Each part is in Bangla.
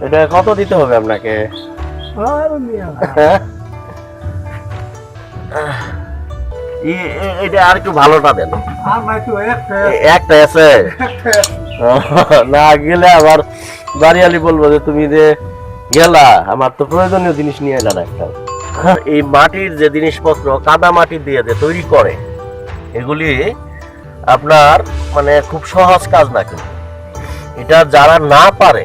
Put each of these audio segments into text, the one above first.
এটা কত দিতে হবে আপনাকে? এটা আর একটু ভালোটা দেন। একটা আছে। না গেলে আবার বাড়িয়ালি বলব যে তুমি যে গেলা, আমার তো প্রয়োজনীয় জিনিস নিয়ে এলা একটা। এই মাটির যে জিনিসপত্র, কাদা মাটি দিয়ে যে তৈরি করে, এগুলি আপনার মানে খুব সহজ কাজ না কিন্তু। এটা যারা না পারে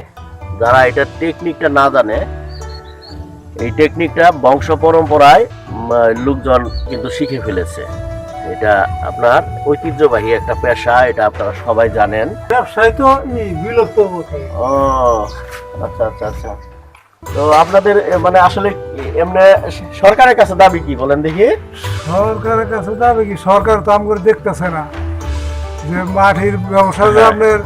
যারা এটা টেকনিকটা না জানে এই টেকনিকটা বংশ পরম্পরায় লোকজন কিন্তু শিখে ফেলেছে। এটা আপনার ঐতিহ্যবাহী একটা পেশা এটা আপনারা সবাই জানেন। ব্যবসায় তো বিলুপ্ত ও আচ্ছা আচ্ছা আচ্ছা। তো আপনাদের মানে আসলে এমনি সরকারের কাছে দাবি কি বলেন দেখি? সরকারের কাছে দাবি কি? সরকার তো আম করে দেখতেছে না। যে মাটির ব্যবসা যে আপনার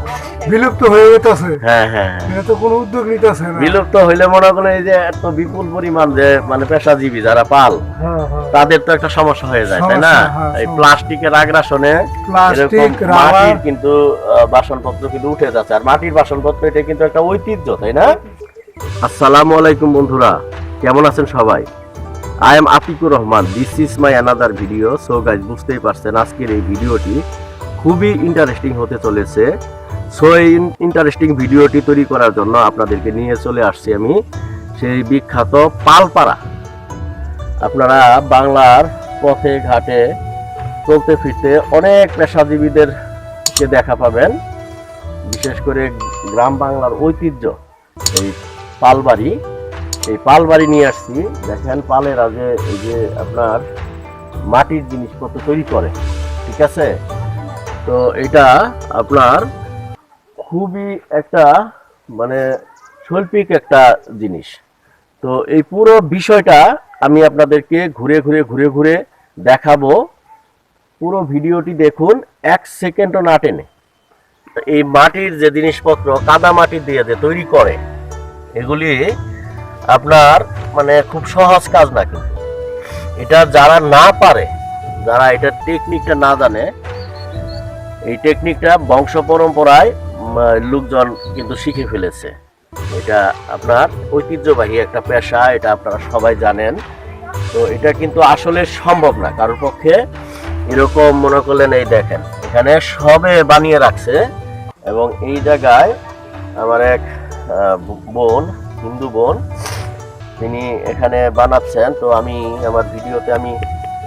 বিলুপ্ত হয়ে যেতেছে। হ্যাঁ হ্যাঁ হ্যাঁ। এটা তো কোনো উদ্যোগ নিতেছে না। বিলুপ্ত হইলে মনে করেন এই যে এত বিপুল পরিমাণ যে মানে পেশাজীবী যারা পাল হ্যাঁ হ্যাঁ। তাদের তো একটা সমস্যা হয়ে যায় তাই না? এই প্লাস্টিকের আগ্রাসনে প্লাস্টিক মাটির কিন্তু বাসনপত্র কিন্তু উঠে যাচ্ছে। আর মাটির বাসনপত্র এটা কিন্তু একটা ঐতিহ্য তাই না? আসসালামু আলাইকুম বন্ধুরা কেমন আছেন সবাই? I am Atiqur Rahman this is my another video so guys বুঝতেই পারছেন আজকের এই ভিডিওটি খুবই ইন্টারেস্টিং হতে চলেছে। সো এই ইন্টারেস্টিং ভিডিওটি তৈরি করার জন্য আপনাদেরকে নিয়ে চলে আসছি আমি সেই বিখ্যাত পালপাড়া। আপনারা বাংলার পথে, ঘাটে, চলতে ফিরতে অনেক পেশাজীবীদেরকে দেখা পাবেন। বিশেষ করে গ্রাম বাংলার ঐতিহ্য, এই পালবাড়ি। এই পালবাড়ি নিয়ে আসছি। দেখেন পালেরা যে, এই যে আপনার মাটির জিনিসপত্র তৈরি করে, ঠিক আছে? তো এটা আপনার খুবই একটা মানে শৈল্পিক একটা জিনিস। তো এই পুরো বিষয়টা আমি আপনাদেরকে ঘুরে ঘুরে ঘুরে ঘুরে দেখাবো। পুরো ভিডিওটি দেখুন, এক সেকেন্ডও না টেনে। এই মাটির যে জিনিসপত্র, কাদা মাটি দিয়ে যে তৈরি করে, এগুলি আপনার মানে খুব সহজ কাজ না কিন্তু। এটা যারা না পারে, যারা এটা টেকনিকটা না জানে এই টেকনিকটা বংশ পরম্পরায় লোকজন কিন্তু শিখে ফেলেছে। এটা আপনার ঐতিহ্যবাহী একটা পেশা, এটা আপনারা সবাই জানেন। তো এটা কিন্তু আসলে সম্ভব না, কারোর পক্ষে এরকম মনে করলেন, এই দেখেন, এখানে সবে বানিয়ে রাখছে। এবং এই জায়গায় আমার এক বোন, হিন্দু বোন, তিনি এখানে বানাচ্ছেন। তো আমি, আমার ভিডিওতে আমি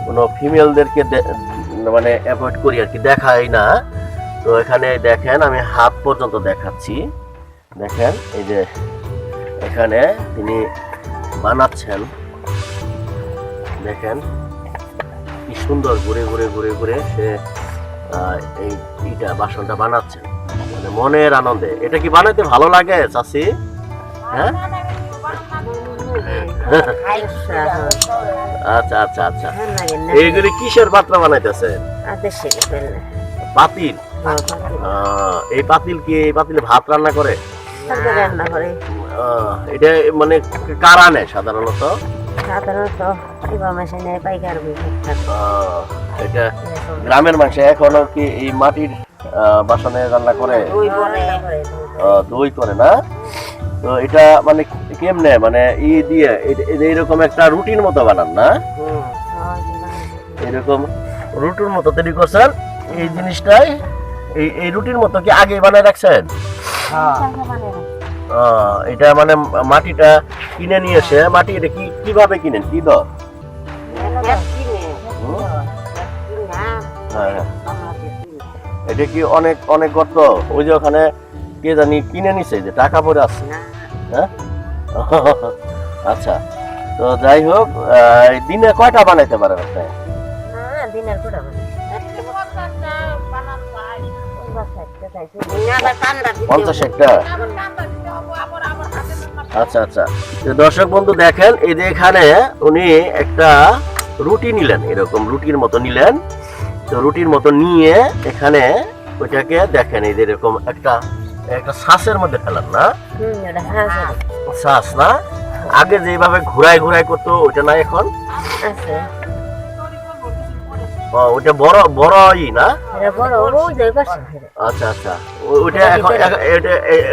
কোনো ফিমেলদেরকে মানে অ্যাভয়েড করি আর কি, দেখাই না। তো এখানে দেখেন, আমি হাত পর্যন্ত দেখাচ্ছি। দেখেন, এই যে এখানে তিনি বানাচ্ছেন। দেখেন, কি সুন্দর ঘুরে ঘুরে ঘুরে ঘুরে সে এই ইটা, বাসনটা বানাচ্ছেন। মানে মনের আনন্দে। এটা কি বানাইতে ভালো লাগে চাষি হ্যাঁ? আচ্ছা আচ্ছা আচ্ছা। এইগুলি কিসের পাত্র বানাইতেছেন? পাতিল? এই পাতিল কি এই পাতিলে ভাত রান্না করে? এটা মানে কারা নেয় সাধারণত? এটা গ্রামের মানুষ এখনও কি এই মাটির বাসনে রান্না করে? দই করে না? তো এটা মানে কেমনে? মানে ই দিয়ে এইরকম একটা রুটিন মতো বানান না? এরকম রুটির মতো তৈরি করছেন। এই জিনিসটাই এই এই রুটির মতো কি আগে বানায় রাখছেন? হ্যাঁ। এটা মানে মাটিটা কিনে নিয়ে এসে মাটি এটা কি কীভাবে কিনেন? কি দর? হ্যাঁ হ্যাঁ। এটা কি অনেক অনেক গর্ত? ওই যে ওখানে কে জানি কিনে নিছে যে টাকা পরে আছে। হ্যাঁ? আচ্ছা তো যাই হোক দিনে কয়টা বানাইতে পারেন আপনি? পঞ্চাশ একটা? আচ্ছা আচ্ছা। দর্শক বন্ধু দেখেন এই যে এখানে উনি একটা রুটি নিলেন এরকম রুটির মতো নিলেন। তো রুটির মতো নিয়ে এখানে ওইটাকে দেখেন এই যে এরকম একটা একটা শ্বাসের মধ্যে ফেলান না? শ্বাস না? আগে যেভাবে ঘুরাই ঘুরাই করতো ওইটা না এখন? ও, ওইটা বড় বড় ই না? আচ্ছা আচ্ছা। ও- ওইটা এখন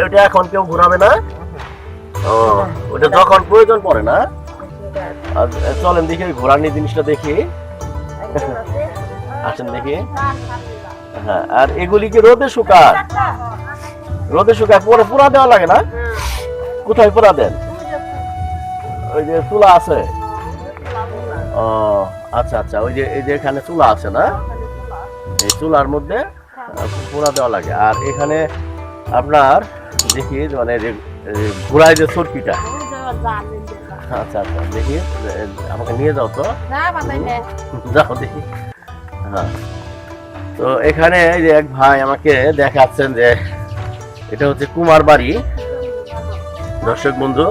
ওইটা এখন কেউ ঘুরাবে না? ও ওটা যখন প্রয়োজন পড়ে না? আর চলেন দেখি ঘোরানি জিনিসটা দেখি। আসেন দেখি। হ্যাঁ আর এগুলি কি রোদে শুকায়? রোদে শুকায় পরে পুরা দেওয়া লাগে না? কোথায় পোড়া দেন? ওই যে চুলা আছে। ও আচ্ছা আচ্ছা ওই যে এই যে এখানে চুলা আছে না? এই চুলার মধ্যে আহ, পোড়া দেওয়া লাগে। আর এখানে আপনার দেখি মানে ঘোড়ায় যে সরকিটা আচ্ছা আচ্ছা দেখি আমাকে নিয়ে যাও তো। যাও দেখি। হ্যাঁ। তো এখানে এই যে এক ভাই আমাকে দেখাচ্ছেন যে এটা হচ্ছে কুমার বাড়ি। দর্শক বন্ধু,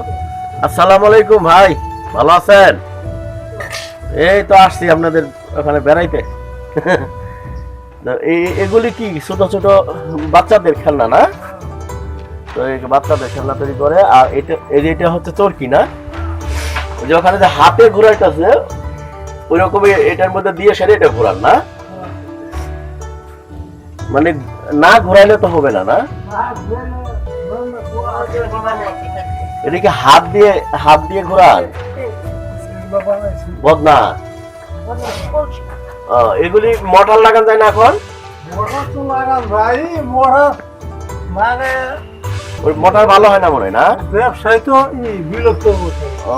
আসসালামু আলাইকুম ভাই, ভালো আছেন? এই তো আসছি আপনাদের ওখানে বেড়াইতে। এগুলি কি ছোট ছোট বাচ্চাদের খেলনা না? তো এই বাচ্চাদের খেলনা তৈরি করে, আর এটা এটা হচ্ছে চরকি না? যে ওখানে যে হাতে ঘুরাইতেছে ওই রকমই এটার মধ্যে দিয়ে সেরে এটা ঘোরান না? মানে না ঘোরাইলে তো হবে না না? এটা কি হাত দিয়ে হাত দিয়ে ঘোরান। বদনা। এগুলি মোটর লাগান যায় না এখন? মানে ওই মোটর ভালো হয় না মনে হয় না? ব্যবসায় তো বিলুপ্ত ও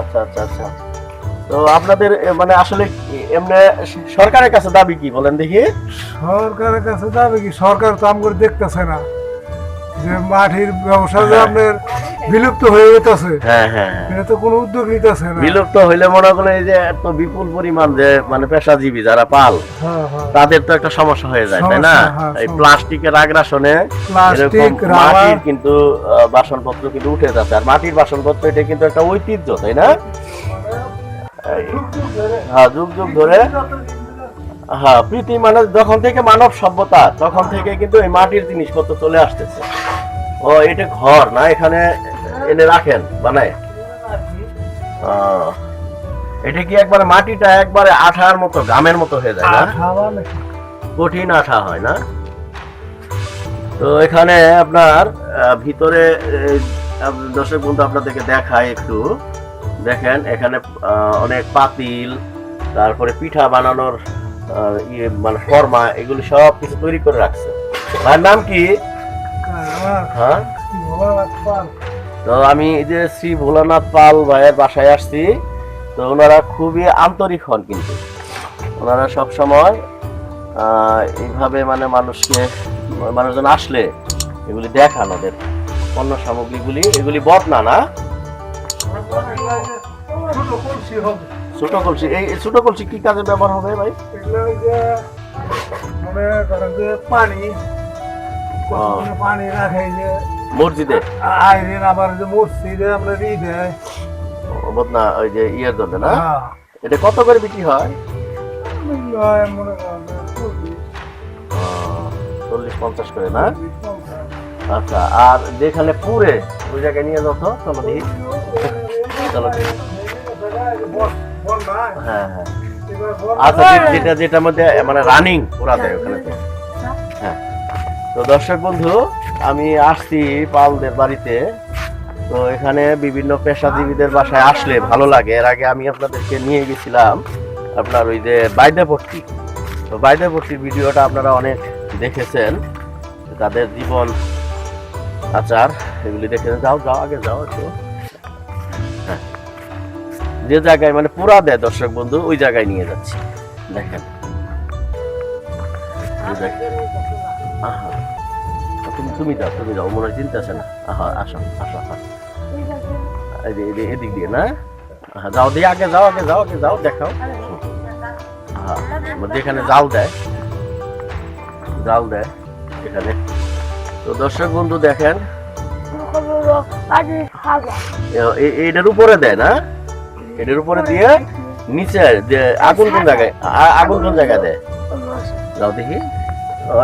আচ্ছা আচ্ছা আচ্ছা। তো আপনাদের মানে আসলে এমনি সরকারের কাছে দাবি কি বলেন দেখি? সরকারের কাছে যাবে কি? সরকার তো আম করে দেখতেছে না। যে মাটির ব্যবসা যে হ্যাঁ। আপনার বিলুপ্ত হয়ে যেতেছে হ্যাঁ হ্যাঁ হ্যাঁ। এটা তো কোনো উদ্যোগ নিতেছে না। বিলুপ্ত হইলে মনে করেন এই যে এত বিপুল পরিমাণ যে মানে পেশাজীবী যারা পাল হ্যাঁ তাদের তো একটা সমস্যা হয়ে যায় তাই না? এই প্লাস্টিকের আগ্রাসনে প্লাস্টিক মাটির কিন্তু বাসনপত্র কিন্তু উঠে যাচ্ছে। আর মাটির বাসনপত্র এটা কিন্তু একটা ঐতিহ্য তাই না? হ্যাঁ যুগ যুগ ধরে হ্যাঁ প্রীতি মানে যখন থেকে মানব সভ্যতা তখন থেকে কিন্তু এই মাটির জিনিসপত্র চলে আসতেছে। ও এটা ঘর না এখানে এনে রাখেন বানায়? এটা কি একবারে মাটিটা একবারে আঠার মতো গামের মতো হয়ে যায় না? কঠিন আঠা হয় না? তো এখানে আপনার ভিতরে দর্শক বন্ধু আপনাদেরকে দেখায় একটু। দেখেন এখানে অনেক পাতিল তারপরে পিঠা বানানোর ইয়ে মানে ফর্মা এগুলি সব কিছু তৈরি করে রাখছে। ভাইয়ের নাম কি? হ্যাঁ? তো আমি এই যে শ্রী ভোলানাথ পাল ভাইয়ের বাসায় আসছি তো ওনারা খুবই আন্তরিক হন কিন্তু। ওনারা সব সময় এইভাবে মানে মানুষকে মানুষজন আসলে এগুলি দেখান ওদের। পণ্য সামগ্রীগুলি এগুলি বদনা না ছোট কলসি। এই ছোট কলসি কি কাজে ব্যবহার হবে ভাই? এগুলো ওই যে মনে করেন যে পানি পানি রাখে যে মসজিদে? আইরিন আবার যে মসজিদে আমরা ই দেয় বদনা ওই যে ইয়ের জন্য না? হ্যাঁ। এটা কত করে বিক্রি হয়? মনে চল্লিশ, পঞ্চাশ করে না? আচ্ছা আর যেখানে পুরে ওই জায়গায় নিয়ে যাও তো চলো দেখি। চলো দেখি। নাই। হ্যাঁ। হ্যাঁ আচ্ছা নাই। যেটা মধ্যে মানে রানিং ওরা দেয় ওখানে। হ্যাঁ তো দর্শক বন্ধু আমি আসছি পালদের বাড়িতে। তো এখানে বিভিন্ন পেশাজীবীদের বাসায় আসলে ভালো লাগে। এর আগে আমি আপনাদেরকে নিয়ে গেছিলাম আপনার ওই যে বাইদেপট্টি তো বাইদেপট্টির ভিডিওটা আপনারা অনেক দেখেছেন। তাদের জীবন আচার এগুলি দেখে যাও যাও আগে যাও একটু। হ্যাঁ যে জায়গায় মানে পুরা দেয় দর্শক বন্ধু ওই জায়গায় নিয়ে যাচ্ছি। দেখেন। তুমি তুমি যাও তুমি যাও মনে হয় চিন্তা আছে না। আহা আসো আসো এদিক দিয়ে না? যাও দিয়ে আগে যাও আগে যাও আগে যাও দেখাও। যেখানে জাল দেয় জাল দেয় এখানে। তো দর্শক বন্ধু দেখেন। এটার উপরে দেয় না? এটার উপরে দিয়ে নিচে আগুন কোন জায়গায়? আগুন কোন জায়গায় দেয় যাও দেখি।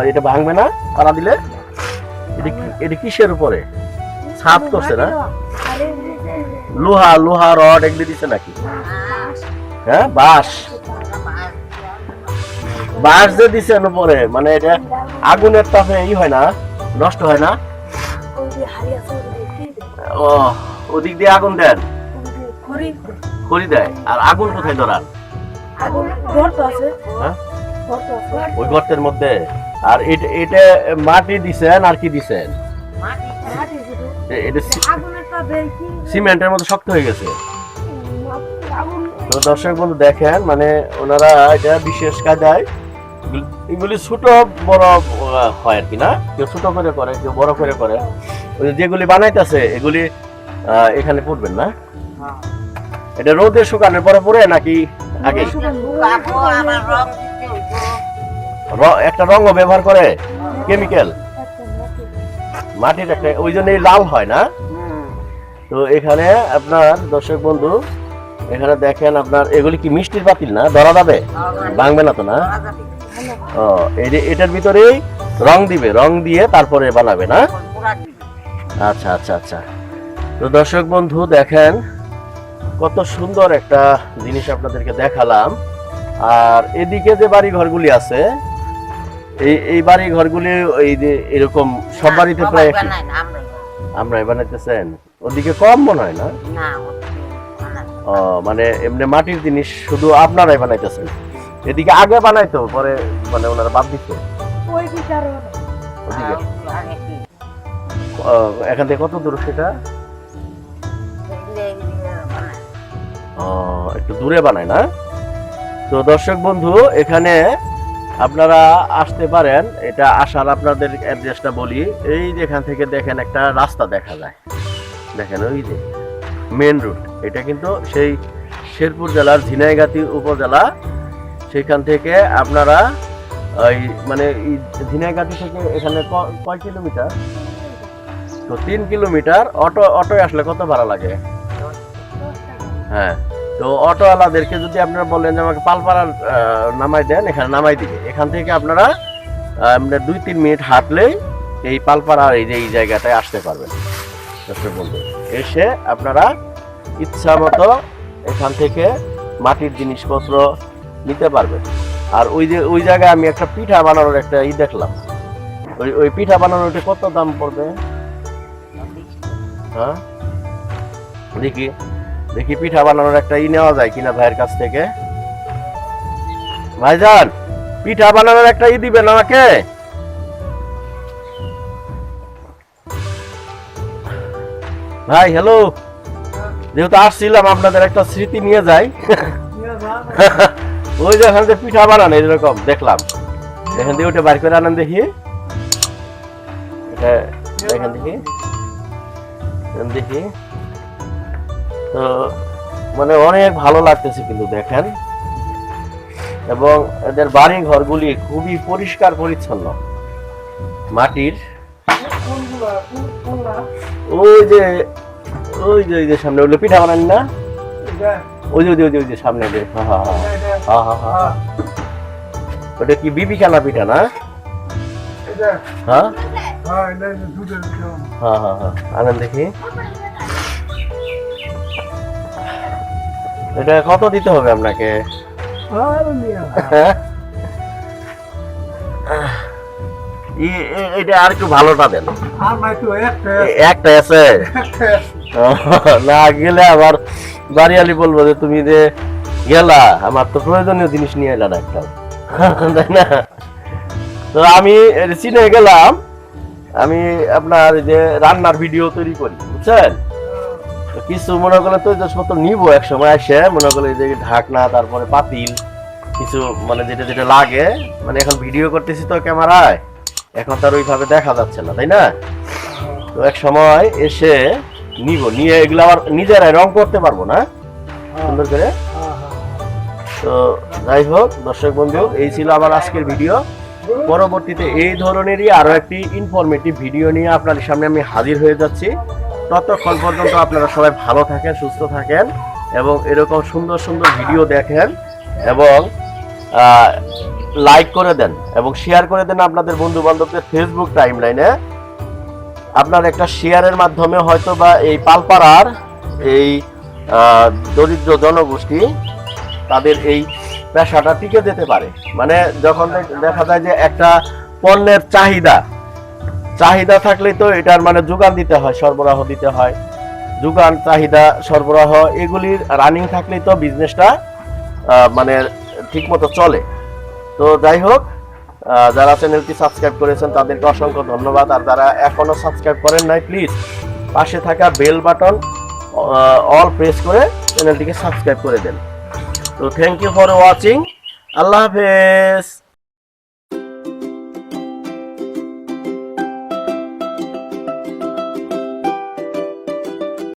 এটা ভাঙবে না? পাড়া দিলে? এটা এটা কিসের উপরে? ছাদ করছে না? লোহা লোহা, রড এগুলি দিছে নাকি? হ্যাঁ বাঁশ। বাঁশ যে দিছেন উপরে মানে এটা আগুনের তাপে ই হয় না? নষ্ট হয় না? ও, ওদিক দিয়ে আগুন দেন। খড়ি দেয় আর আগুন কোথায় ধরান আগুন ঘর তো আছে। হ্যাঁ? ওই গর্তের মধ্যে। আর এটা এটা মাটি দিছেন আর কি দিছেন? এটা সিমেন্টের মতো শক্ত হয়ে গেছে। তো দর্শক বন্ধু দেখেন মানে ওনারা এটা বিশেষ কায়দায় এগুলি- ছোট বড় হয় আর কি না? কেউ ছোট করে করে কেউ বড় করে করে। যেগুলি বানাইতেছে এগুলি আহ, এখানে পড়বেন না? এটা রোদে শুকানোর পরে পড়ে নাকি আগে? একটা রঙও ব্যবহার করে কেমিক্যাল মাটির একটা ওই জন্যই লাল হয় না? তো এখানে আপনার দর্শক বন্ধু, এখানে দেখেন আপনার, এগুলি কি মিষ্টির পাতিল না? ধরা যাবে? ভাঙবে না তো না? ও এটার ভিতরেই রং দিবে, রং দিয়ে তারপরে বানাবে না? আচ্ছা আচ্ছা আচ্ছা। তো দর্শক বন্ধু, দেখেন কত সুন্দর একটা জিনিস আপনাদেরকে দেখালাম। আর এদিকে যে বাড়ি ঘরগুলি আছে এই এই বাড়ি ঘরগুলি এই যে এরকম সব বাড়িতে প্রায়। আমরাই বানাইতেছেন? ওদিকে কম মনে হয় না? ও মানে এমনি মাটির জিনিস শুধু আপনারাই বানাইতেছেন? এদিকে আগে বানাইতো পরে মানে ওনারা বাদ ও, এখান থেকে কত দূর সেটা? একটু দূরে বানায় না। তো দর্শক বন্ধু, এখানে আপনারা আসতে পারেন। এটা আসার আপনাদের অ্যাড্রেসটা বলি। এই যেখান থেকে দেখেন একটা রাস্তা দেখা যায়। দেখেন ওই যে মেন রুট এটা কিন্তু সেই শেরপুর জেলার ঝিনাইগাতি উপজেলা। সেখান থেকে আপনারা ওই মানে ঝিনাইগাতি থেকে এখানে কয় কিলোমিটার? তো তিন কিলোমিটার। অটো, অটোয় আসলে কত ভাড়া লাগে? হ্যাঁ। তো অটোওয়ালাদেরকে যদি আপনারা বলেন যে আমাকে পালপাড়া নামাই দেন, এখানে নামাই দিবে। এখান থেকে আপনারা মানে দুই তিন মিনিট হাঁটলেই এই পালপাড়ার এই যে, এই জায়গাটায় আসতে পারবেন। দর্শক এসে আপনারা ইচ্ছা মতো এখান থেকে মাটির জিনিসপত্র নিতে পারবেন। আর ওই যে, ওই জায়গায় আমি একটা পিঠা বানানোর একটা ই দেখলাম। ওই ওই পিঠা বানানোটা কত দাম পড়বে? হ্যাঁ? দেখি। দেখি পিঠা বানানোর একটা ই নেওয়া যায় কিনা ভাইয়ের কাছ থেকে। ভাইজান, পিঠা বানানোর একটা ই দিবেন আমাকে। ভাই হ্যালো যেহেতু আসছিলাম, আপনাদের একটা স্মৃতি নিয়ে যাই। ওই যে এখান থেকে পিঠা বানানো এরকম, দেখলাম। এখান থেকে ওটা বার করে আনেন দেখি। এটা, এখান দেখি দেখি তো মানে অনেক ভালো লাগতেছে কিন্তু দেখেন। এবং এদের বাড়ি ঘরগুলি খুবই পরিষ্কার পরিচ্ছন্ন। মাটির। ওই যে ওই যে ওই যে সামনে, ওগুলো পিঠা বানান না? ওই যে ওই যে ওই যে সামনে যে হ্যাঁ হ্যাঁ হ্যাঁ হ্যাঁ হ্যাঁ হ্যাঁ ওটা কি বিবি খানা পিঠা না? হ্যাঁ হ্যাঁ হ্যাঁ হ্যাঁ আনেন দেখি। এটা কত দিতে হবে আপনাকে? হ্যাঁ? এটা আর একটু ভালোটা দেন। একটা আছে? না গেলে আবার বাড়িয়ালি বলব যে তুমি যে গেলা, আমার তো প্রয়োজনীয় জিনিস নিয়ে এলা একটা। তাই না? তো আমি চিনে গেলাম, আমি আপনার যে রান্নার ভিডিও তৈরি করি, বুঝছেন? কিছু মনে করলে তো জিনিসপত্র নিবো এক সময় এসে মনে করলে যে ঢাকনা তারপরে পাতিল কিছু মানে যেটা যেটা লাগে। মানে এখন ভিডিও করতেছি তো ক্যামেরায় এখন তার ওইভাবে দেখা যাচ্ছে না তাই না? তো এক সময় এসে নিব নিয়ে এগুলো আবার নিজেরাই রং করতে পারব না? সুন্দর করে? তো যাই হোক দর্শক বন্ধু এই ছিল আমার আজকের ভিডিও পরবর্তীতে এই ধরনেরই আরও একটি ইনফরমেটিভ ভিডিও নিয়ে আপনাদের সামনে আমি হাজির হয়ে যাচ্ছি। ততক্ষণ পর্যন্ত আপনারা সবাই ভালো থাকেন, সুস্থ থাকেন এবং এরকম সুন্দর সুন্দর ভিডিও দেখেন এবং লাইক করে দেন এবং শেয়ার করে দেন আপনাদের বন্ধু বান্ধবদের ফেসবুক টাইম লাইনে আপনার একটা শেয়ারের মাধ্যমে হয়তো বা এই পালপাড়ার এই দরিদ্র জনগোষ্ঠী তাদের এই পেশাটা টিকে যেতে পারে। মানে যখন দেখা যায় যে একটা পণ্যের চাহিদা চাহিদা থাকলে তো এটার মানে যোগান দিতে হয়, সরবরাহ দিতে হয়। যোগান, চাহিদা, সরবরাহ, এগুলির রানিং থাকলেই তো বিজনেসটা মানে ঠিকমতো চলে। তো যাই হোক যারা চ্যানেলটি সাবস্ক্রাইব করেছেন, তাদেরকে অসংখ্য ধন্যবাদ। আর যারা এখনও সাবস্ক্রাইব করেন নাই প্লিজ পাশে থাকা বেল বাটন অল প্রেস করে চ্যানেলটিকে সাবস্ক্রাইব করে দেন। তো thank you for watching Allah হাফেজ।